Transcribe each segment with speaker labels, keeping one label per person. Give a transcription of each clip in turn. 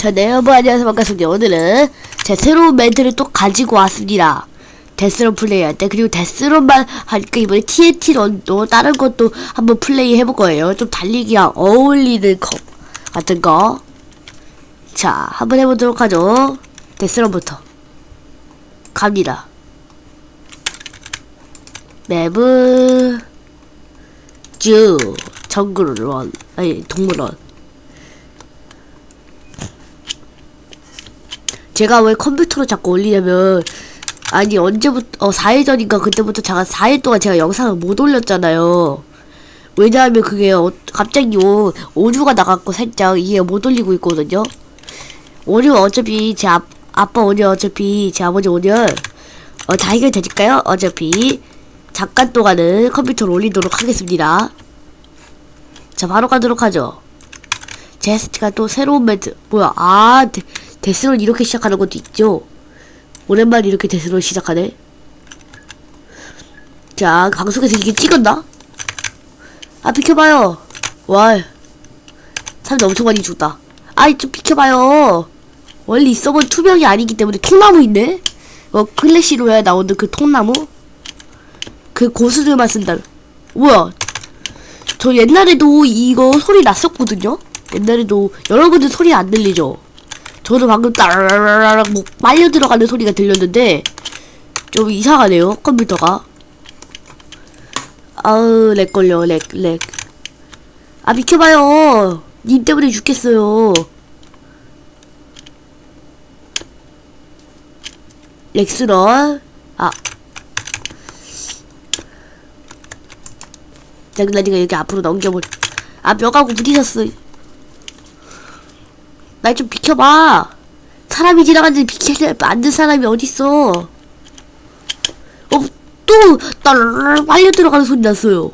Speaker 1: 자, 네, 여러분 안녕하세요. 반갑습니다. 오늘은 제 새로운 멘트를 또 가지고 왔습니다. 데스론 플레이할 때, 그리고 데스론만 하니까 이번에 TNT론도 다른 것도 한번 플레이 해볼 거예요. 좀 달리기랑 어울리는 거, 같은 거. 자, 한번 해보도록 하죠. 데스론부터. 갑니다. 맵은, 쭉, 정글원, 아니, 동물원. 제가 왜 컴퓨터로 자꾸 올리냐면 아니 언제부터 어 4일 전인가 그때부터 제가 4일 동안 제가 영상을 못 올렸잖아요. 왜냐하면 그게 어, 갑자기 오, 오류가 나갖고 살짝 이게 못 올리고 있거든요. 오늘 어차피 제 아, 아빠 오늘 어차피 제 아버지 오늘 어, 다 해결되니까요. 어차피 잠깐 동안은 컴퓨터로 올리도록 하겠습니다. 자 바로 가도록 하죠. 제스트가 또 새로운 멘트 뭐야 아 데, 데스론 이렇게 시작하는 것도 있죠? 오랜만에 이렇게 데스론 시작하네. 자 방송에서 이게 찍었나? 아 비켜봐요. 와 사람들 엄청 많이 죽다. 아이 좀 비켜봐요. 원래 이 서버는 투명이 아니기 때문에 통나무 있네? 어 클래시로야 나오는 그 통나무? 그 고수들만 쓴다. 뭐야 저 옛날에도 이거 소리 났었거든요? 옛날에도 여러분들 소리 안 들리죠? 저도 방금 따라라라락 뭐 빨려 들어가는 소리가 들렸는데 좀 이상하네요 컴퓨터가. 아우 렉 걸려 렉렉아 비켜봐요. 님 때문에 죽겠어요. 렉스런. 아. 장난이가 여기 앞으로 넘겨볼 아 뼈가고 부딪혔어 날 좀 비켜봐. 사람이 지나가는데 비켜야 만든 사람이 어딨어. 어, 또, 딸, 빨려 들어가는 소리 났어요.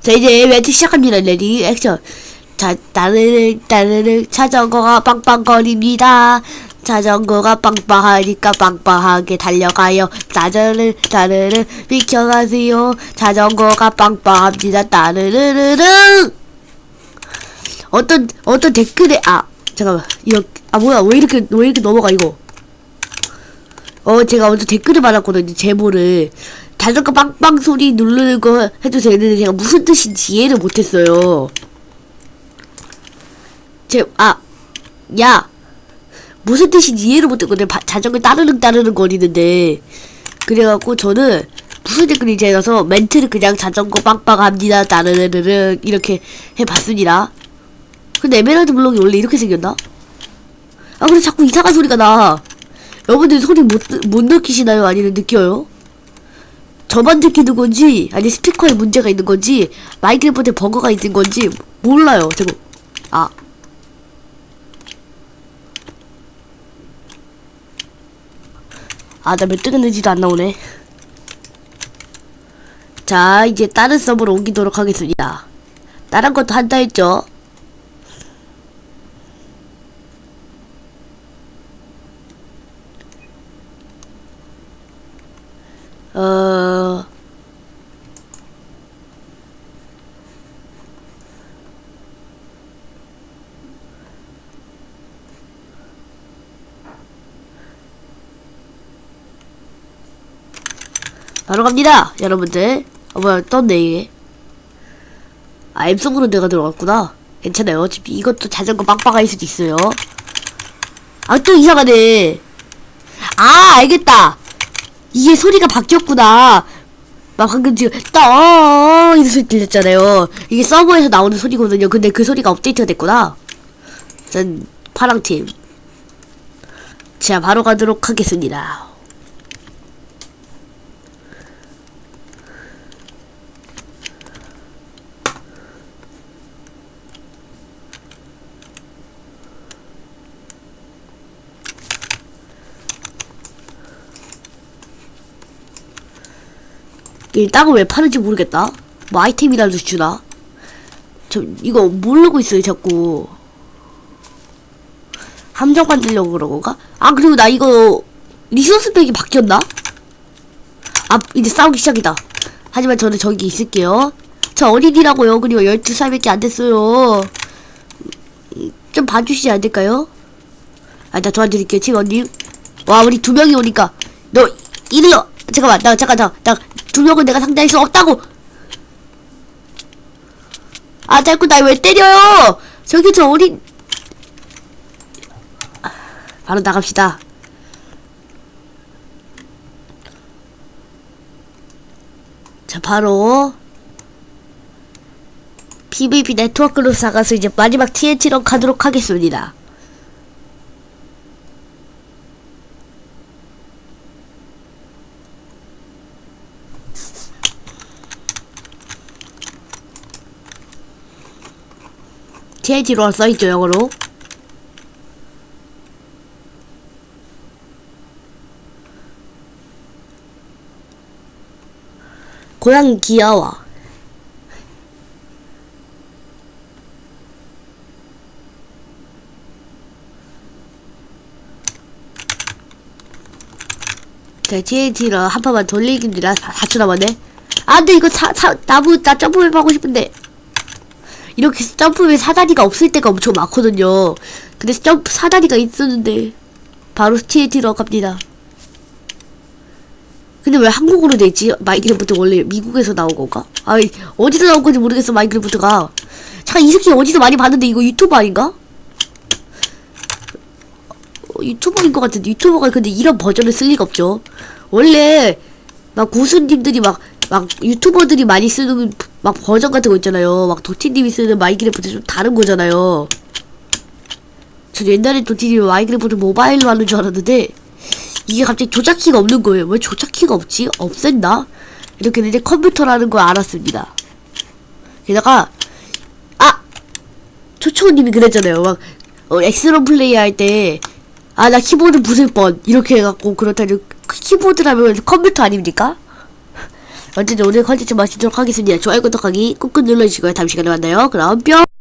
Speaker 1: 자, 이제 멘트 시작합니다. 레디, 액션. 자, 따르르, 따르르, 자전거가 빵빵거립니다. 자전거가 빵빵하니까 빵빵하게 달려가요. 따르르, 따르르, 비켜가세요. 자전거가 빵빵합니다. 따르르르르! 어떤 어떤 댓글에 아 잠깐만. 이거 아 뭐야. 왜 이렇게 왜 이렇게 넘어가 이거? 어 제가 어떤 댓글을 받았거든요 제보를. 자전거 빵빵 소리 누르는 거 해도 되는데 제가 무슨 뜻인지 이해를 못했어요. 제아야. 무슨 뜻인지 이해를 못했거든요. 바, 자전거 따르릉 따르릉 거리는데. 그래갖고 저는 무슨 댓글인지 해서 멘트를 그냥 자전거 빵빵 합니다 따르르르 이렇게 해봤습니다 근데 에메랄드 블록이 원래 이렇게 생겼나? 아 근데 자꾸 이상한 소리가 나 여러분들 소리 못, 못 느끼시나요? 아니면 느껴요? 저만 느끼는 건지 아니 스피커에 문제가 있는 건지 마이크로폰에 버그가 있는 건지 몰라요 제가 아 아, 나 몇 등 했는지도 안 나오네. 자, 이제 다른 서버로 옮기도록 하겠습니다. 다른 것도 한다 했죠? 어... 바로 갑니다, 여러분들. 어, 뭐야, 떴네, 이게. 아, 엠송으로 내가 들어갔구나. 괜찮아요. 어차피 이것도 자전거 빵빵할 수도 있어요. 아, 또 이상하네. 아, 알겠다. 이게 소리가 바뀌었구나. 막 방금 지금 떠 이런 소리 들렸잖아요. 이게 서버에서 나오는 소리거든요. 근데 그 소리가 업데이트가 됐구나. 전 파랑 팀. 자, 바로 가도록 하겠습니다. 이 땅을 왜 파는지 모르겠다. 뭐 아이템이라도 주나? 저 이거 모르고 있어요 자꾸. 함정 만들려고 그런 건가? 아 그리고 나 이거 리소스 팩이 바뀌었나? 아 이제 싸우기 시작이다. 하지만 저는 저기 있을게요. 저 어린이라고요. 그리고 12살밖에 안 됐어요. 좀 봐주시지 안 될까요? 아, 나 도와드릴게요, 팀원님. 와, 우리 두 명이 오니까. 너, 이리요! 잠깐만, 나, 잠깐, 잠깐. 나, 두 명은 내가 상대할 수 없다고! 아, 자꾸 날왜 때려요! 저기 저 어린. 바로 나갑시다. 자, 바로. PVP 네트워크로 나가서 이제 마지막 TNT로 가도록 하겠습니다. TNT로 써있죠, 영어로. 고양이 귀여워. 자, TNT로 한 판만 돌리기입니다. 4초 남았네. 아, 근데 이거 사, 사, 나무, 나 점프맵 하고 싶은데. 이렇게 점프맵 사다리가 없을 때가 엄청 많거든요. 근데 점프 사다리가 있었는데. 바로 TNT로 갑니다. 근데 왜 한국어로 돼 있지? 마이크래프트 원래 미국에서 나온 건가? 아, 어디서 나온 건지 모르겠어, 마이크래프트가. 잠깐, 이 새끼 어디서 많이 봤는데 이거 유튜버 아닌가? 어, 유튜버인 것 같은데 유튜버가 근데 이런 버전을 쓸 리가 없죠. 원래 막 고수님들이 막 막 유튜버들이 많이 쓰는 막 버전 같은 거 있잖아요. 막 도티님이 쓰는 마이크래프트 좀 다른 거잖아요. 전 옛날에 도티님이 마이크래프트 모바일로 하는 줄 알았는데 이게 갑자기 조작키가 없는 거예요. 왜 조작키가 없지? 없앴나? 이렇게 내 컴퓨터라는 걸 알았습니다. 게다가 아 초초님이 그랬잖아요. 막 어, 엑스런 플레이 할 때 아 나 키보드 부술 뻔 이렇게 해갖고 그렇다니 키보드라면 컴퓨터 아닙니까? 어쨌든 오늘 컨텐츠 마치도록 하겠습니다. 좋아요 구독하기 꾹꾹 눌러주시고요. 다음 시간에 만나요. 그럼 뿅!